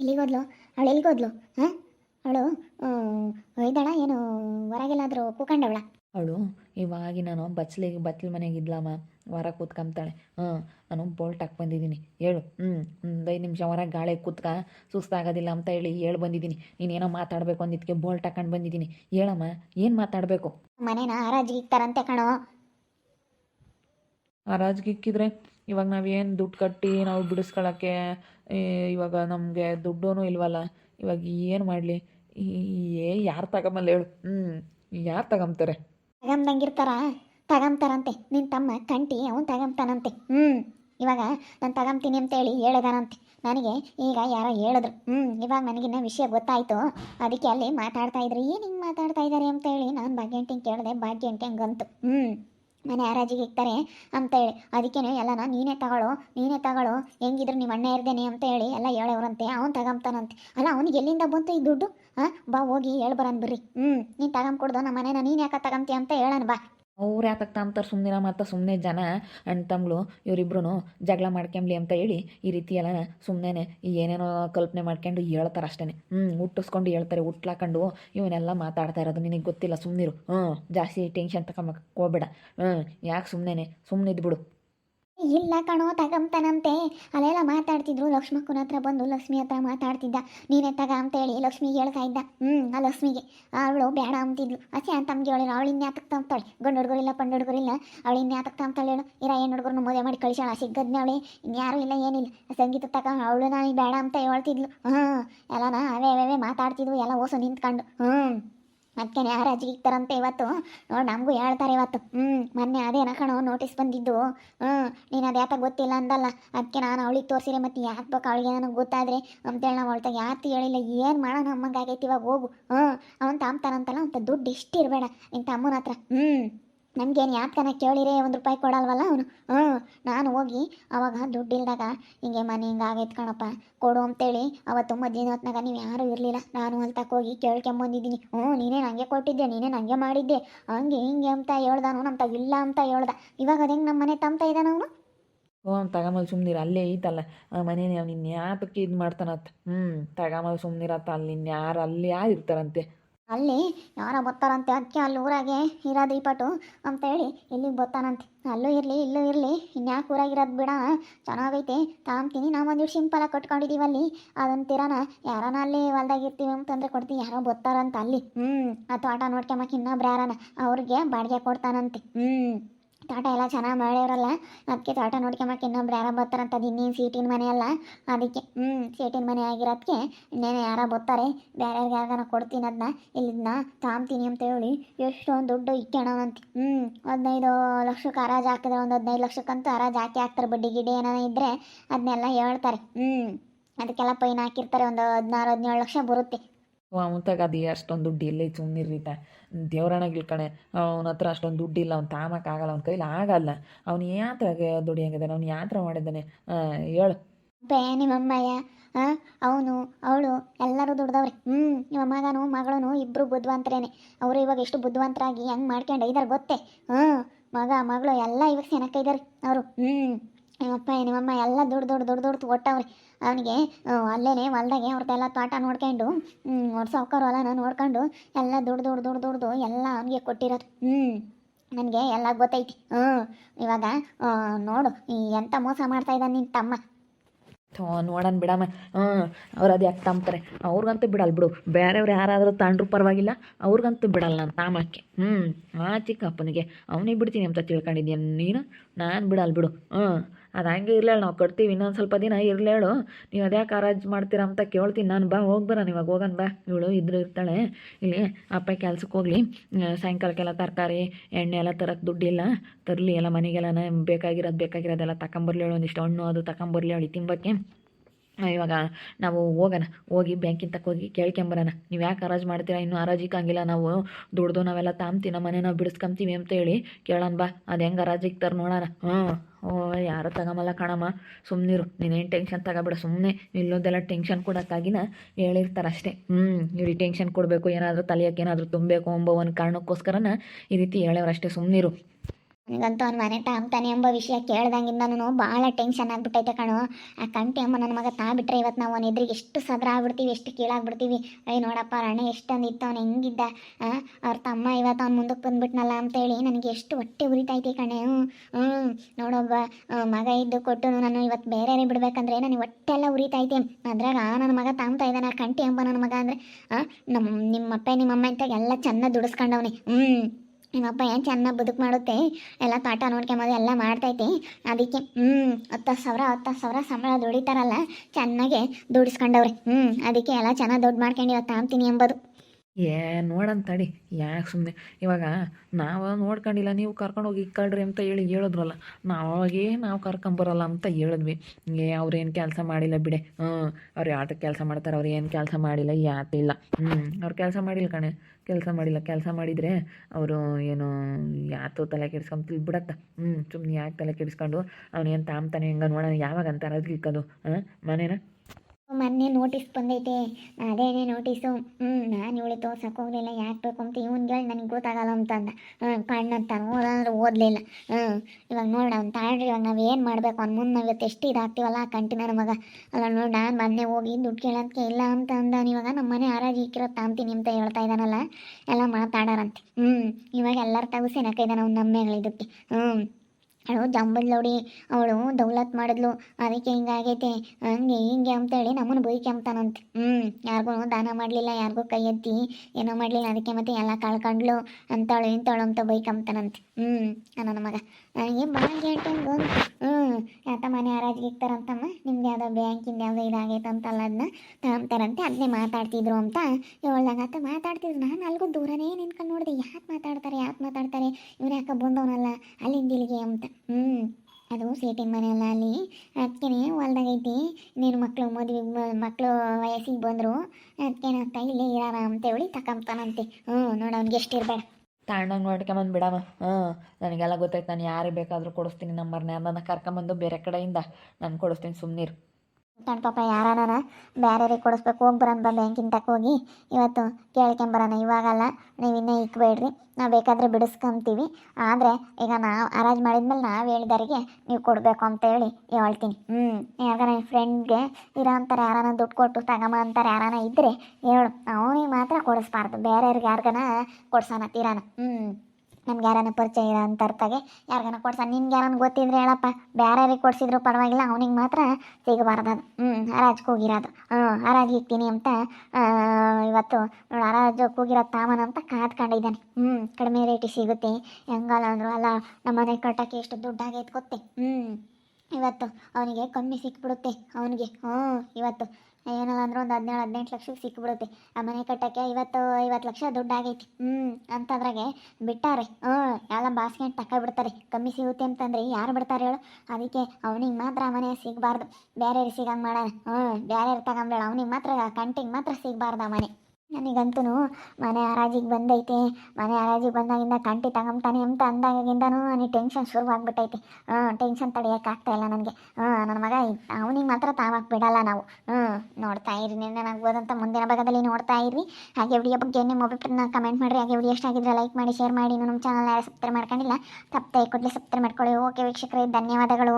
ಎಲ್ಲಿಗೋದ್ಲು? ಅವಳು ಎಲ್ಲಿಗೋದ್ಲು? ಹಾಂ? ಅವಳು ಇದ್ದಾಳ ಏನು ಹೊರಗೆಲ್ಲಾದರೂ ಕೂಕಂಡವಳ? ಅವಳು ಇವಾಗಿ ನಾನು ಬಚ್ಚಲಿಗೆ ಬಚ್ಚಲ ಮನೆಗೆ ಇದ್ಲಮ್ಮ. ಹೊರ ಕೂತ್ಕೊಂತಾಳೆ ಹಾಂ ನಾನು ಬೋಲ್ಟ್ ಹಾಕಿ ಬಂದಿದ್ದೀನಿ. ಹೇಳು. ಹ್ಞೂ ಒಂದು ಐದು ನಿಮಿಷ ಹೊರಗೆ ಗಾಳಿ ಕೂತ್ಕ. ಸುಸ್ತಾಗೋದಿಲ್ಲ ಅಂತ ಹೇಳಿ ಹೇಳಿ ಬಂದಿದ್ದೀನಿ. ನೀನೇನೋ ಮಾತಾಡಬೇಕು ಅಂದಿದ್ದಕ್ಕೆ ಬೋಲ್ಟ್ ಹಾಕೊಂಡು ಬಂದಿದ್ದೀನಿ. ಹೇಳಮ್ಮ ಏನು ಮಾತಾಡಬೇಕು? ಮನೇನ ಹರಾಜಿಗೆ ಇಕ್ತಾರಂತೆ ಕಣೋ. ಹರಾಜಿಗೆ ಇಕ್ಕಿದ್ರೆ ಇವಾಗ ನಾವೇನು ದುಡ್ಡು ಕಟ್ಟಿ ನಾವು ಬಿಡಿಸ್ಕೊಳ್ಳೋಕ್ಕೆ ಇವಾಗ ನಮಗೆ ದುಡ್ಡೂ ಇಲ್ವಲ್ಲ, ಇವಾಗ ಏನು ಮಾಡಲಿ? ಏ, ಯಾರು ತಗೊಂಬಲ್ಲ ಹೇಳು. ಹ್ಞೂ ಯಾರು ತಗೊಂತಾರೆ ತಗಂದಂಗಿರ್ತಾರ ತಗಂತಾರಂತೆ ನಿನ್ನ ತಮ್ಮ ಕಂಟಿ, ಅವನು ತಗೊಂಬ್ತಾನಂತೆ. ಹ್ಞೂ ಇವಾಗ ನಾನು ತಗಂತೀನಿ ಅಂತೇಳಿ ಹೇಳಿದಾನಂತೆ. ನನಗೆ ಈಗ ಯಾರೋ ಹೇಳಿದ್ರು. ಹ್ಞೂ ಇವಾಗ ನನಗಿನ್ನ ವಿಷಯ ಗೊತ್ತಾಯಿತು. ಅದಕ್ಕೆ ಅಲ್ಲಿ ಮಾತಾಡ್ತಾ ಇದ್ರು. ಏನು ಹಿಂಗೆ ಮಾತಾಡ್ತಾ ಇದ್ದಾರೆ ಅಂತೇಳಿ ನಾನು ಭಾಗ್ಯಂಟಿಂಗ್ ಕೇಳಿದೆ. ಭಾಗ್ಯಂಟಿ ಹಂಗಂತು. ಹ್ಞೂ ಮನೆ ಹರಾಜಿಗೆ ಇಕ್ತಾರೆ ಅಂತೇಳಿ ಅದಕ್ಕೇನೆ ಎಲ್ಲನ, ನೀನೇ ತಗೊಳ್ಳೋ ನೀನೇ ತಗೊಳ್ಳೋ, ಹೆಂಗಿದ್ರು ನಿಮ್ಮ ಅಣ್ಣ ಇರ್ದೇನೆ ಅಂತ ಹೇಳಿ ಎಲ್ಲ ಹೇಳೋರಂತೆ ಅವ್ನು ತಗೊಂತಾನಂತೆ ಅಲ್ಲ, ಅವ್ನಿಗೆ ಎಲ್ಲಿಂದ ಬಂತು ಈ ದುಡ್ಡು? ಹಾಂ? ಬಾ ಹೋಗಿ ಹೇಳ್ಬರನ್ ಬರ್ರಿ ಹ್ಞೂ ನೀನು ತಗೊಂಕೊಡ್ದು ನಮ್ಮ ಮನೇನ ನೀನು ಯಾಕೆ ತಗೊಂತೀಯ ಅಂತ ಹೇಳೋಣ ಬಾ. ಅವ್ರು ಯಾತಕ್ಕೆ ತಾಂಬ್ತಾರೆ ಸುಮ್ಮನೆ ಮತ್ತು ಸುಮ್ಮನೆ ಜನ ಅಣ್ಣ ತಮ್ಮಳು ಇವರಿಬ್ರು ಜಗಳ ಮಾಡ್ಕೊಂಬ್ಲಿ ಅಂತ ಹೇಳಿ ಈ ರೀತಿ ಎಲ್ಲ ಸುಮ್ಮನೆ ಏನೇನೋ ಕಲ್ಪನೆ ಮಾಡ್ಕೊಂಡು ಹೇಳ್ತಾರೆ ಅಷ್ಟೇ ಹ್ಞೂ ಹುಟ್ಟಿಸ್ಕೊಂಡು ಹೇಳ್ತಾರೆ, ಹುಟ್ಲಾಕೊಂಡು ಇವನ್ನೆಲ್ಲ ಮಾತಾಡ್ತಾ ಇರೋದು ನಿನಗೆ ಗೊತ್ತಿಲ್ಲ ಸುಮ್ಮನಿರು ಹ್ಞೂ ಜಾಸ್ತಿ ಟೆನ್ಷನ್ ತಗೊಂಬಕ್ಕೆ ಹೋಗ್ಬೇಡ. ಹ್ಞೂ ಯಾಕೆ ಸುಮ್ಮನೆ ಸುಮ್ಮನೆ ಇದ್ಬಿಡು ಇಲ್ಲ ಕಣೋ ತಗಂತಾನಂತೆ ಅಲ್ಲೆಲ್ಲ ಮಾತಾಡ್ತಿದ್ರು. ಲಕ್ಷ್ಮಕ್ಕನ ಹತ್ರ ಬಂದು ಲಕ್ಷ್ಮಿ ಹತ್ರ ಮಾತಾಡ್ತಿದ್ದ. ನೀನೆ ತಗ ಅಂತ ಹೇಳಿ ಲಕ್ಷ್ಮಿಗೆ ಹೇಳ್ತಾ ಇದ್ದ. ಹ್ಞೂ ಆ ಲಕ್ಷ್ಮಿಗೆ. ಅವಳು ಬೇಡ ಅಂತಿದ್ಲು. ಅಸೆ ಅಂತ ತಮ್ಗೆ ಹೇಳಿ ಅವಳು ಇನ್ಯಾತಕ್ಕೆ ತಂತಾಳೆ ಗಂಡು ಹುಡುಗರಿಲ್ಲ ಪಂಡು ಹುಡುಗರಿಲ್ಲ ಅವಳು ಇನ್ಯಾತಕ್ಕೆ ತಂತಾಳೆ ಹೇಳು? ಇರ, ಏನು ಹುಡುಗರನ್ನ ಮದುವೆ ಮಾಡಿ ಕಳಿಸಾಳ ಸಿಗದ್ನೆ ಅವಳೆ? ಇನ್ಯಾರು ಇಲ್ಲ, ಏನಿಲ್ಲ. ಸಂಗೀತ ತಕ, ಅವಳು ನಾನು ಬೇಡ ಅಂತ ಹೇಳ್ತಿದ್ಲು. ಹ್ಮ್, ಎಲ್ಲನ ಅವೇ ಅವೇ ಮಾತಾಡ್ತಿದ್ವು. ಎಲ್ಲ ಓಸು ನಿಂತ್ಕೊಂಡು. ಹ್ಞೂ ಅದಕ್ಕೆ ಯಾರಾಜಿಗೆ ಇಕ್ತಾರಂತೆ ಇವತ್ತು. ನೋಡಿ ನಮಗೂ ಹೇಳ್ತಾರೆ ಇವತ್ತು. ಹ್ಞೂ ಮೊನ್ನೆ ಅದೇನ ಕಣೋ ನೋಟಿಸ್ ಬಂದಿದ್ದು. ಹ್ಞೂ ನೀನು ಅದು ಯಾಕೆ ಗೊತ್ತಿಲ್ಲ ಅಂದಲ್ಲ. ಅದಕ್ಕೆ ನಾನು ಅವಳಿಗೆ ತೋರಿಸಿದೆ ಮತ್ತೆ ಯಾಕೆ ಬೇಕು ಅವಳಿಗೆ ನನಗೆ ಗೊತ್ತಾದರೆ ಅಂತೇಳಿ ನಾವು ಅವಳ್ತಾಗ ಯಾತಿ ಹೇಳಿಲ್ಲ. ಏನು ಮಾಡೋಣ ಅಮ್ಮಂಗಾಗೈತಿ ಇವಾಗ ಹೋಗು. ಹ್ಞೂ ಅವನು ತಾಮ್ತಾನಂತಲ್ಲ ಅಂತ ದುಡ್ಡು ಇಷ್ಟು ಇರಬೇಡ ತಮ್ಮನ ಹತ್ರ. ಹ್ಞೂ ನಮಗೇನು ಯಾತ್ಕನ ಕೇಳಿರೇ ಒಂದು ರೂಪಾಯಿ ಕೊಡಲ್ವಲ್ಲ ಅವನು? ಹ್ಞೂ ನಾನು ಹೋಗಿ ಅವಾಗ ದುಡ್ಡಿಲ್ದಾಗ ಹಿಂಗೆ ಮನೆ ಹಿಂಗೆ ಆಗೈತೆ ಕಣಪ್ಪ. ಕೊಡು ಅಂತೇಳಿ ಅವತ್ತು ದಿನ ಹೊತ್ನಾಗ ನೀವು ಯಾರೂ ಇರಲಿಲ್ಲ. ನಾನು ಹೊಲ್ತಕ್ಕೆ ಹೋಗಿ ಕೇಳ್ಕೊಂಬಂದಿದ್ದೀನಿ. ಹ್ಞೂ ನೀನೇ ನನಗೆ ಕೊಟ್ಟಿದ್ದೆ, ನೀನೇ ನನಗೆ ಮಾಡಿದ್ದೆ. ಹಂಗೆ ಹಿಂಗೆ ಅಂತ ಹೇಳ್ದಾನು ನಮ್ಮ ತಾಗ ಇಲ್ಲ ಅಂತ ಹೇಳ್ದ. ಇವಾಗ ಅದೇ ನಮ್ಮ ಮನೆ ತಮ್ತಾ ಇದ್ದಾನ ಅವನು? ಹ್ಞೂ ತಗೊಂಬಲ್ ಸುಮ್ನಿರ, ಅಲ್ಲೇ ಐತಲ್ಲ. ಮನೇನೆ ಅವ್ನು ಇನ್ಯಾತಕ್ಕೆ ಇದು ಮಾಡ್ತಾನತ್ತ ಹ್ಞೂ ತಗೊಂಬಲ್ ಸುಮ್ಮನಿರತ್ತ ಅಲ್ಲಿ ಇನ್ಯಾರು, ಅಲ್ಲಿ ಯಾರು ಇರ್ತಾರಂತೆ. ಅಲ್ಲಿ ಯಾರ ಬರ್ತಾರಂತೆ ಅದಕ್ಕೆ ಅಲ್ಲಿ ಊರಾಗೆ ಇರೋದು ಪಟು ಅಂತ ಹೇಳಿ ಇಲ್ಲಿಗೆ ಬರ್ತಾನಂತೆ. ಅಲ್ಲೂ ಇರಲಿ, ಇಲ್ಲೂ ಇರಲಿ, ಇನ್ಯಾಕೆ ಊರಾಗಿರೋದು ಬಿಡ. ಚೆನ್ನಾಗೈತೆ ನಾವು ಸಿಂಪಲ್ ಸಿಂಪಲಾಗಿ ಕಟ್ಕೊಂಡಿದ್ದೀವಿ ಅಲ್ಲಿ. ಅದನ್ನ ತೀರಾನ, ಯಾರನ ಅಲ್ಲಿ ಹೊಲ್ದಾಗ ಇರ್ತೀವಿ ಅಂತಂದ್ರೆ ಕೊಡ್ತೀವಿ ಯಾರೋ ಬರ್ತಾರಂತ ಅಲ್ಲಿ. ಹ್ಞೂ ಆ ತೋಟ ನೋಡ್ಕೊಂಬಕ್ಕೆ ಇನ್ನೊಬ್ರು ಯಾರನ, ಅವ್ರಿಗೆ ಬಾಡಿಗೆ ಕೊಡ್ತಾನಂತೆ. ಹ್ಞೂ ತೋಟ ಎಲ್ಲ ಚೆನ್ನಾಗಿ ಮಾಡಿರಲ್ಲ ಅದಕ್ಕೆ ತೋಟ ನೋಡ್ಕೊಂಬಕ್ಕೆ ಇನ್ನೊಬ್ರು ಯಾರೋ ಬರ್ತಾರಂತ ಇನ್ನೇನು ಸೀಟಿನ ಮನೆ ಅಲ್ಲ? ಅದಕ್ಕೆ ಹ್ಞೂ ಸೀಟಿನ ಮನೆ ಆಗಿರೋದಕ್ಕೆ ಇನ್ನೇನು ಯಾರೋ ಬರ್ತಾರೆ ಬೇರೆ ಯಾರಿಗಾನ ಕೊಡ್ತೀನಿ ಅದನ್ನ ಇಲ್ಲಿದ್ನ ತಾಂತೀನಿ ಅಂತ ಹೇಳಿ ಎಷ್ಟೊಂದು ದುಡ್ಡು ಅಂತ. ಹ್ಞೂ ಹದಿನೈದು ಲಕ್ಷಕ್ಕೆ ಹರಾಜು ಹಾಕಿದ್ರೆ, ಒಂದು ಹದಿನೈದು ಲಕ್ಷಕ್ಕಂತೂ ಹರಾಜು ಹಾಕಿ ಹಾಕ್ತಾರೆ ಬಡ್ಡಿ ಗಿಡ್ಡಿ ಏನಾರ ಇದ್ದರೆ ಅದನ್ನೆಲ್ಲ ಹೇಳ್ತಾರೆ. ಹ್ಞೂ ಅದಕ್ಕೆಲ್ಲ ಪೈನ್ ಹಾಕಿರ್ತಾರೆ, ಒಂದು ಹದಿನಾರು, ಹದಿನೇಳು ಲಕ್ಷ ಬರುತ್ತೆ. ಅವತ್ತಾಗ ಅದು ಅಷ್ಟೊಂದು ದುಡ್ಡು ಎಲ್ಲೇ ಸುಮ್ಮನಿರ್ರಿತ ದೇವ್ರಣಗಿಲ್ ಕಣೆ, ಅವನ ಹತ್ರ ಅಷ್ಟೊಂದು ದುಡ್ಡಿಲ್ಲ ಅವ್ನು ತಾಮಕ್ಕಾಗಲ್ಲ ಅವ್ನ ಕೈಲಿ ಆಗಲ್ಲ. ಅವ್ನು ಯಾತ್ರಾಗೆ ದುಡಿಯಂಗಿದ್ದಾನೆ ಅವ್ನು ಯಾತ್ರ ಮಾಡಿದ್ದಾನೆ ಹೇಳು. ಬೇ, ನಿಮ್ಮಮ್ಮಯ್ಯ ಅವನು, ಅವಳು ಎಲ್ಲರೂ ದುಡ್ದವ್ರೆ. ಹ್ಞೂ ನಿಮ್ಮ ಮಗನು ಮಗಳನು ಇಬ್ಬರು ಬುದ್ಧವಂತರೇನೆ ಅವರು ಇವಾಗ ಎಷ್ಟು ಬುದ್ಧಿವಂತರಾಗಿ ಹೆಂಗೆ ಮಾಡ್ಕೊಂಡು ಇದಾರೆ ಗೊತ್ತೇ? ಹ್ಞೂ ಮಗ, ಮಗಳು ಎಲ್ಲ ಇವಾಗ ಸೆನಕ್ಕೆ ಇದ್ದಾರೆ ಅವರು. ಹ್ಞೂ ನಿಮ್ಮಪ್ಪ, ನಿಮ್ಮಮ್ಮ ಎಲ್ಲ ದುಡ್ಡು ದುಡ್ಡು ದುಡ್ಡು ದುಡ್ಡು ಕೊಟ್ಟವ್ರೆ ಅವನಿಗೆ ಅಲ್ಲೇನೆ ಹೊಲ್ದಾಗೆ ಅವ್ರದ್ದೆಲ್ಲ ತೋಟ ನೋಡ್ಕೊಂಡು ಹ್ಞೂ ಸಾವ್ಕಾರ ಹೊಲನ ನೋಡ್ಕೊಂಡು, ಎಲ್ಲ ದುಡ್ಡು ದುಡ್ಡು ದುಡ್ಡು ದುಡ್ದು ಎಲ್ಲ ಅವನಿಗೆ ಕೊಟ್ಟಿರೋದು. ಹ್ಞೂ ನನಗೆ ಎಲ್ಲ ಗೊತ್ತೈತಿ. ಹ್ಞೂ ಇವಾಗ ನೋಡು ಎಂಥ ಮೋಸ ಮಾಡ್ತಾ ಇದ್ದಾನೆ ನಿನ್ನ ತಮ್ಮ. ಥೋ ನೋಡೋಣ ಬಿಡಮ್ಮ. ಹ್ಞೂ ಅವ್ರು ಅದು ಯಾಕೆ ತಂಬ್ತಾರೆ? ಅವ್ರಿಗಂತೂ ಬಿಡಲ್ಲ ಬಿಡು. ಬೇರೆಯವ್ರು ಯಾರಾದರೂ ತಾಂಡ್ರು ಪರವಾಗಿಲ್ಲ, ಅವ್ರಿಗಂತೂ ಬಿಡಲ್ಲ ನಾನು ತಾಮಕ್ಕೆ. ಹ್ಞೂ ಆ ಚಿಕ್ಕಪ್ಪನಿಗೆ. ಅವನಿಗೆ ಬಿಡ್ತೀನಿ ಅಂತ ತಿಳ್ಕೊಂಡಿದ್ಯ ನೀನು? ನಾನು ಬಿಡಲ್ಲ ಬಿಡು. ಹ್ಞೂ ಅದು ಹಂಗೆ ಇರಲೇಳು ನಾವು ಕಟ್ತೀವಿ, ಇನ್ನೊಂದು ಸ್ವಲ್ಪ ದಿನ ಇರಲೇಳು ನೀವು ಅದ್ಯಾಕೆ ಆರಾಜ್ ಮಾಡ್ತೀರಾ ಅಂತ ಕೇಳ್ತೀನಿ. ನಾನು ಬಾ, ಹೋಗಿ ಬರೋಣ ಇವಾಗ ಹೋಗೋಣ ಬಾ. ಇವಳು ಇದ್ರು ಇರ್ತಾಳೆ. ಇಲ್ಲಿ ಅಪ್ಪ ಕೆಲ್ಸಕ್ಕೆ ಹೋಗ್ಲಿ. ಸಾಯಂಕಾಲಕ್ಕೆಲ್ಲ ತರಕಾರಿ, ಎಣ್ಣೆ ಎಲ್ಲ ತರಕ್ಕೆ ದುಡ್ಡಿಲ್ಲ. ತರಲಿ ಎಲ್ಲ ಮನೆಗೆಲ್ಲ ಬೇಕಾಗಿರೋದು ಬೇಕಾಗಿರೋದೆಲ್ಲ ತಗೊಂಬರ್ಲಿ ಒಂದಿಷ್ಟು ಹಣ್ಣು ಅದು ತಗೊಂಬರ್ಲಿ ಹೇಳಿ ತಿಂಬಕ್ಕೆ. ಇವಾಗ ನಾವು ಹೋಗೋಣ, ಹೋಗಿ ಬ್ಯಾಂಕಿನ ತಕ್ಕ ಹೋಗಿ ಕೇಳ್ಕೊಂಬರೋಣ. ನೀವು ಯಾಕೆ ಹರಾಜು ಮಾಡ್ತೀರಾ? ಇನ್ನೂ ಹರಾಜಿಕ್ಕಂಗಿಲ್ಲ ನಾವು ದುಡ್ದು ನಾವೆಲ್ಲ ತಾಮ್ತೀವಿ ನಮ್ಮ ಮನೆ ನಾವು ಬಿಡಿಸ್ಕೊಂತೀವಿ ಅಂತ ಹೇಳಿ ಕೇಳೋಣ ಬಾ. ಅದು ಹೆಂಗೆ ಅರಾಜಿಕ್ತಾರೆ ನೋಡೋಣ. ಹ್ಞೂ ಓ, ಯಾರು ತಗೊಂಬಲ್ಲ ಕಣಮ್ಮ. ಸುಮ್ಮನಿರು ನೀನೇನು ಟೆನ್ಷನ್ ತಗೋಬೇಡ. ಸುಮ್ಮನೆ ಇಲ್ಲೋದೆಲ್ಲ ಟೆನ್ಷನ್ ಕೊಡೋಕ್ಕಾಗಿನ ಹೇಳಿರ್ತಾರೆ ಅಷ್ಟೇ. ಹ್ಞೂ ಇವ್ರಿಗೆ ಟೆನ್ಷನ್ ಕೊಡಬೇಕು. ಏನಾದರೂ ತಲೆಯಕ್ಕೆ ಏನಾದರೂ ತುಂಬಬೇಕು ಎಂಬ ಒಂದು ಕಾರಣಕ್ಕೋಸ್ಕರನ ಈ ರೀತಿ ಹೇಳೋರು ಅಷ್ಟೇ. ಸುಮ್ಮನಿರು ನನಗಂತೂ ಅವ್ನು ಮನೆ ತಾಮ್ತಾನೆ ಎಂಬ ವಿಷಯ ಕೇಳ್ದಂಗಿಂದನೂ ಭಾಳ ಟೆನ್ಷನ್ ಆಗ್ಬಿಟ್ಟೈತೆ ಕಣೋ. ಆ ಕಂಟಿ ಅಮ್ಮ ನನ್ನ ಮಗ ತಾ ಬಿಟ್ರೆ ಇವತ್ತು ನಾವು ಅವನ ಎದುರಿಗೆ ಎಷ್ಟು ಸದ್ರ ಆಗ್ಬಿಡ್ತೀವಿ, ಎಷ್ಟು ಕೀಳಾಗ್ಬಿಡ್ತೀವಿ. ಅಯ್ಯ ನೋಡಪ್ಪ ಅಣ್ಣ ಎಷ್ಟೊಂದು ಇತ್ತು, ಅವ್ನು ಹೆಂಗಿದ್ದ? ಅವ್ರ ತಮ್ಮ ಇವತ್ತು ಅವ್ನು ಮುಂದಕ್ಕೆ ಬಂದ್ಬಿಟ್ನಲ್ಲ ಅಂತೇಳಿ ನನಗೆ ಎಷ್ಟು ಹೊಟ್ಟೆ ಉರಿತೈತಿ ಕಣೆ. ಹ್ಞೂ ಹ್ಞೂ ನೋಡೊಬ್ಬ ಮಗ ಇದ್ದು ಕೊಟ್ಟು ನಾನು ಇವತ್ತು ಬೇರೆ ಬಿಡ್ಬೇಕಂದ್ರೆ ನನಗೆ ಹೊಟ್ಟೆ ಎಲ್ಲ ಉರಿತೈತಿ. ಅದ್ರಾಗ ನನ್ನ ಮಗ ತಾಮ್ತಾ ಇದ್ದಾನೆ, ಆ ಕಂಟಿ ಅಮ್ಮ ನನ್ನ ಮಗ ಅಂದರೆ ನಮ್ಮ ನಿಮ್ಮಪ್ಪ, ನಿಮ್ಮಮ್ಮ ಅಂತ ಎಲ್ಲ ಚೆನ್ನಾಗಿ ದುಡಿಸ್ಕೊಂಡವ್ನೆ. ಹ್ಞೂ ನಿಮ್ಮಪ್ಪ ಏನು ಚೆನ್ನಾಗಿ ಬದುಕು ಮಾಡುತ್ತೆ, ಎಲ್ಲ ತೋಟ ನೋಡ್ಕೊಂಬೋದು ಎಲ್ಲ ಮಾಡ್ತೈತಿ, ಅದಕ್ಕೆ ಹ್ಞೂ ಹತ್ತು ಸಾವಿರ ಹತ್ತು ಸಾವಿರ ಸಂಬಳ ದುಡಿತಾರಲ್ಲ, ಚೆನ್ನಾಗೆ ದುಡಿಸ್ಕೊಂಡವ್ರೆ. ಹ್ಞೂ ಅದಕ್ಕೆ ಎಲ್ಲ ಚೆನ್ನಾಗಿ ದುಡ್ಡು ಮಾಡ್ಕೊಂಡು ಇವತ್ತು ತಾಂಬ್ತೀನಿ ಎಂಬುದು. ಏ, ನೋಡಂತ ತಡಿ. ಯಾಕೆ ಸುಮ್ಮನೆ ಇವಾಗ ನಾವು ನೋಡ್ಕೊಂಡಿಲ್ಲ, ನೀವು ಕರ್ಕೊಂಡು ಹೋಗಿ ಇಕ್ಕಳ್ರಿ ಅಂತ ಹೇಳಿ ಹೇಳಿದ್ರಲ್ಲ, ನಾವಾಗೇ ನಾವು ಕರ್ಕೊಂಬರಲ್ಲ ಅಂತ ಹೇಳಿದ್ವಿ. ಏ ಅವ್ರೇನು ಕೆಲಸ ಮಾಡಿಲ್ಲ ಬಿಡೆ. ಹ್ಞೂ ಅವ್ರು ಯಾತಕ್ಕೆ ಕೆಲಸ ಮಾಡ್ತಾರೆ, ಅವ್ರು ಏನು ಕೆಲಸ ಮಾಡಿಲ್ಲ ಯಾತಿಲ್ಲ ಹ್ಞೂ ಅವ್ರು ಕೆಲಸ ಮಾಡಿಲ್ಲ ಕಣೆ. ಕೆಲಸ ಮಾಡಿಲ್ಲ, ಕೆಲಸ ಮಾಡಿದರೆ ಅವರು ಏನು ಯಾತು ತಲೆ ಕೆಡಿಸ್ಕೊಂಡು ಬಿಡತ್ತ ಹ್ಞೂ ಸುಮ್ಮನೆ ಯಾಕೆ ತಲೆ ಕೆಡಿಸ್ಕೊಂಡು ಅವ್ನೇನು ತಾಮ್ತಾನೆ ಹೆಂಗ ನೋಡೋಣ ಯಾವಾಗ ಅಂತಾರೆ ಅದಕ್ಕೆ ಇಕ್ಕೋದು ಹಾಂ, ಮನೇನ? ಮೊನ್ನೆ ನೋಟಿಸ್ ಬಂದೈತೆ. ಅದೇನೇ ನೋಟಿಸು ಹ್ಞೂ ನಾನು ಇವಳು ತೋರ್ಸಕ್ಕೆ ಹೋಗಲಿಲ್ಲ. ಯಾಕೆ ಬೇಕು ಅಂತ ಇವ್ನಿಗೆ ಹೇಳಿ ನನಗೆ ಗೊತ್ತಾಗಲ್ಲ ಅಂತಂದ. ಹ್ಞೂ ಕಣ್ಣಂತ ಓದಂದ್ರೆ ಓದಲಿಲ್ಲ. ಹ್ಞೂ ಇವಾಗ ನೋಡಿ ಅವ್ನು ತಾಳ್ರಿ, ಇವಾಗ ನಾವು ಏನು ಮಾಡಬೇಕು? ಅವ್ನು ಮುಂದೆ ನಾವು ಇವತ್ತು ಎಷ್ಟು ಇದಾಗ್ತೀವಲ್ಲ ಕಂಟಿನ್ಯೂ ಮಗ. ಅಲ್ಲ ನೋಡಿ ನಾನು ಮೊನ್ನೆ ಹೋಗಿ ದುಡ್ಡು ಕೇಳೋದಕ್ಕೆ ಇಲ್ಲ ಅಂತ ಅಂದಾನ ಇವಾಗ. ನಮ್ಮ ಮನೆ ಆರಾಜಿ ಇಕ್ಕಿರೋ ತಾಂತೀನಿ ಅಂತ ಹೇಳ್ತಾ ಇದ್ದಾನಲ್ಲ ಎಲ್ಲ ಮಾತಾಡಾರಂತೆ. ಹ್ಞೂ ಇವಾಗ ಎಲ್ಲರ ತಗು ಇದ್ದಾನೆ ಅವ್ನು ನಮ್ಮೆಗಳು ಇದಕ್ಕೆ ಹ್ಞೂ ಅವಳು ಜಂಬದ್ಲೋಡಿ ಅವಳು ದೌಲತ್ ಮಾಡಿದ್ಲು. ಅದಕ್ಕೆ ಹಿಂಗಾಗೈತೆ. ಹಂಗೆ ಹಿಂಗೆ ಅಂತೇಳಿ ನಮ್ಮನ್ನು ಬೈಕೆಂಬ್ತಾನಂತೆ ಹ್ಞೂ ಯಾರಿಗೂ ದಾನ ಮಾಡಲಿಲ್ಲ, ಯಾರಿಗೂ ಕೈ ಎತ್ತಿ ಏನೋ ಮಾಡಲಿಲ್ಲ. ಅದಕ್ಕೆ ಮತ್ತೆ ಎಲ್ಲ ಕಳ್ಕೊಂಡ್ಲು. ಅಂತಾಳು, ಇಂತಾಳು ಅಂತ ಬೈಕಂಬ್ತಾನಂತೆ ಹ್ಞೂ ಅನ್ನೋ ಮಗ. ನನಗೆ ಭಾಳ ಬಂತು ಹ್ಞೂ ಯಾತ ಮನೆ ಹರಾಜಿಗೆ ಇಕ್ತಾರಂತಮ್ಮ. ನಿಮ್ದು ಯಾವುದೋ ಬ್ಯಾಂಕಿಂದ ಯಾವುದೋ ಇದಾಗೈತೆ ಅಂತಲ್ಲ ಅದನ್ನ ತಗೊಂತಾರಂತೆ ಅದನ್ನೇ ಮಾತಾಡ್ತಿದ್ರು ಅಂತ ಹೇಳ್ದಂಗಾತ ಮಾತಾಡ್ತಿದ್ರು. ನಾನು ಅಲ್ಗೂ ದೂರನೇ ನಿಂತ್ಕೊಂಡು ನೋಡಿದೆ. ಯಾಕೆ ಮಾತಾಡ್ತಾರೆ? ಯಾಕೆ ಮಾತಾಡ್ತಾರೆ? ಇವ್ರು ಯಾಕೆ ಬಂದವನಲ್ಲ? ಅಲ್ಲಿಂದ ಇಲ್ಲಿಗೆ ಅಂತ. ಹ್ಞೂ ಅದು ಸೇಟಿನ ಮನೆ ಅಲ್ಲ ಅಲ್ಲಿ. ಅದಕ್ಕೆ ಹೊಲ್ದಾಗೈತಿ ನೀನು ಮಕ್ಕಳು ಮದುವೆ ಮಕ್ಕಳು ವಯಸ್ಸಿಗೆ ಬಂದರು. ಅದಕ್ಕೇನಂತ ಇಲ್ಲೇ ಅಂತ ಹೇಳಿ ತಕೊಂತಾನಂತೆ ಹ್ಞೂ ನೋಡು ಎಷ್ಟು ಇರಬೇಡ. ತಾಂಡಂಗೆ ನೋಡ್ಕೊಂಬಂದು ಬಿಡಮ್ಮ ಹಾಂ ನನಗೆಲ್ಲ ಗೊತ್ತೈತೆ ನಾನು ಯಾರಿಗೆ ಬೇಕಾದರೂ ಕೊಡಿಸ್ತೀನಿ ನಂಬರ್ನ ನನ್ನ ಕರ್ಕೊಂಬಂದು ಬೇರೆ ಕಡೆಯಿಂದ ನಾನು ಕೊಡಿಸ್ತೀನಿ ಸುಮ್ಮನಿರು ಕಣ್ ಪಾಪ ಯಾರನ ಬೇರೆಯವ್ರಿಗೆ ಕೊಡಿಸ್ಬೇಕು ಹೋಗಿ ಬರೋಣ ಬಾ ಬ್ಯಾಂಕಿನ ತಕ ಹೋಗಿ. ಇವತ್ತು ಕೇಳ್ಕೊಂಬರೋಣ ಇವಾಗಲ್ಲ ನೀವು ಇನ್ನೂ ಇಕ್ಬೇಡ್ರಿ. ನಾವು ಬೇಕಾದರೆ ಬಿಡಿಸ್ಕೊಂತೀವಿ. ಆದರೆ ಈಗ ನಾವು ಹರಾಜು ಮಾಡಿದ್ಮೇಲೆ ನಾವು ಹೇಳಿದವರಿಗೆ ನೀವು ಕೊಡಬೇಕು ಅಂತ ಹೇಳಿ ಹೇಳ್ತೀನಿ. ಹ್ಞೂ ಯಾಕಂದ್ರೆ ನನ್ನ ಫ್ರೆಂಡ್ಗೆ ಇರೋ ಅಂತಾರೆ ಯಾರನ ದುಡ್ಡು ಕೊಟ್ಟು ತಗೊಂಬ ಅಂತಾರೆ ಯಾರಾನ ಇದ್ದರೆ ಹೇಳು. ಅವನಿಗೆ ಮಾತ್ರ ಕೊಡಿಸ್ಬಾರ್ದು. ಬೇರೆಯವ್ರಿಗೆ ಯಾರಿಗನ ಕೊಡ್ಸೋಣ ತೀರಾನ. ಹ್ಞೂ ನಮ್ಗೆ ಯಾರನ್ನ ಪರಿಚಯ ಇರೋ ಅಂತ ಅರ್ಥಗೆ ಯಾರಿಗಾನ ಕೊಡ್ಸ ನಿನ್ಗೆ ಯಾರನ್ನ ಗೊತ್ತಿದ್ರೆ ಹೇಳಪ್ಪ. ಬೇರೆಯವ್ರಿಗೆ ಕೊಡ್ಸಿದ್ರು ಪರವಾಗಿಲ್ಲ, ಅವನಿಗೆ ಮಾತ್ರ ಸಿಗಬಾರ್ದು ಅದು. ಹ್ಞೂ ಹರಾಜ್ ಕೂಗಿರೋದು. ಹ್ಞೂ ಹರಾಜ್ ಇಕ್ತೀನಿ ಅಂತ ಇವತ್ತು ನೋಡಿ ಹರಾಜು ಕೂಗಿರೋ ತಾಮನ ಅಂತ ಕಾದ್ಕೊಂಡಿದ್ದಾನೆ. ಹ್ಞೂ ಕಡಿಮೆ ರೇಟಿಗೆ ಸಿಗುತ್ತೆ. ಹೆಂಗಲ್ಲ ಅಂದ್ರು ಅಲ್ಲ, ನಮ್ಮ ಮನೆ ಕಟ್ಟೋಕ್ಕೆ ಎಷ್ಟು ದುಡ್ಡಾಗೈತೆ ಗೊತ್ತೇ? ಹ್ಞೂ ಇವತ್ತು ಅವನಿಗೆ ಕಮ್ಮಿ ಸಿಕ್ಬಿಡುತ್ತೆ, ಅವನಿಗೆ. ಹ್ಞೂ ಇವತ್ತು ಏನಲ್ಲ ಅಂದ್ರೆ ಒಂದು ಹದಿನೇಳು, ಹದಿನೆಂಟು ಲಕ್ಷಕ್ಕೆ ಸಿಕ್ಬಿಡುತ್ತೆ. ಆ ಮನೆ ಕಟ್ಟೋಕ್ಕೆ ಐವತ್ತು ಐವತ್ತು ಲಕ್ಷ ದುಡ್ಡಾಗೈತಿ ಹ್ಞೂ ಅಂತಂದ್ರಾಗೆ ಬಿಟ್ಟಾರೆ. ಹ್ಞೂ ಎಲ್ಲ ಬಾಸ್ಗೆ ತಕ್ಕ ಬಿಡ್ತಾರೆ. ಕಮ್ಮಿ ಸಿಗುತ್ತೆ ಅಂತಂದ್ರೆ ಯಾರು ಬಿಡ್ತಾರೆ ಹೇಳು? ಅದಕ್ಕೆ ಅವನಿಗೆ ಮಾತ್ರ ಆ ಮನೆ ಸಿಗಬಾರ್ದು. ಬೇರೆಯವ್ರಿಗೆ ಸಿಗಂಗೆ ಮಾಡೋಣ? ಹ್ಞೂ ಬೇರೆಯವ್ರು ತಗೊಂಬೇಡ ಅವನಿಗೆ ಮಾತ್ರ, ಕಂಟಿಗೆ ಮಾತ್ರ ಸಿಗಬಾರ್ದು ಆ ಮನೆ. ನನಗಂತೂ ಮನೆ ಹರಾಜಿಗೆ ಬಂದೈತೆ. ಮನೆ ಹರಾಜಿಗೆ ಬಂದಾಗಿಂದ ಕಂಟಿ ತಗೊಂಬ್ತಾನೆ ಅಂತ ಅಂದಾಗಿಂದನೂ ನನಗೆ ಟೆನ್ಷನ್ ಶುರುವಾಗ್ಬಿಟ್ಟೈತೆ. ಹ್ಞೂ ಟೆನ್ಷನ್ ತಡೆಯೋಕ್ಕಾಗ್ತಾ ಇಲ್ಲ ನನಗೆ. ಹ್ಞೂ ನನ್ನ ಮಗ ಅವನಿಗೆ ಮಾತ್ರ ತಾವಾಗ ಬಿಡಲ್ಲ ನಾವು. ಹ್ಞೂ ನೋಡ್ತಾ ಇರಿ, ನಿನ್ನೆ ಆಗ್ಬೋದಂತ ಮುಂದಿನ ಭಾಗದಲ್ಲಿ ನೋಡ್ತಾ ಇರಿ. ಹಾಗೆ ವಿಡಿಯೋ ಬಗ್ಗೆ ನಿಮ್ಮ ಒಬ್ಬರನ್ನ ಕಮೆಂಟ್ ಮಾಡಿರಿ. ಹಾಗೆ ವಿಡಿಯೋ ಎಷ್ಟಾಗಿದ್ರೆ ಲೈಕ್ ಮಾಡಿ ಶೇರ್ ಮಾಡಿ. ನಮ್ಮ ಚಾನಲ್ ಯಾರು ಸಬ್ಸ್ಕ್ರೈಬ್ ಮಾಡ್ಕೊಂಡಿಲ್ಲ, ತಪ್ಪದೆ ಕೊಡಲಿ ಸಬ್ಸ್ಕ್ರೈಬ್ ಮಾಡ್ಕೊಳ್ಳಿ. ಓಕೆ ವೀಕ್ಷಕರೇ, ಧನ್ಯವಾದಗಳು.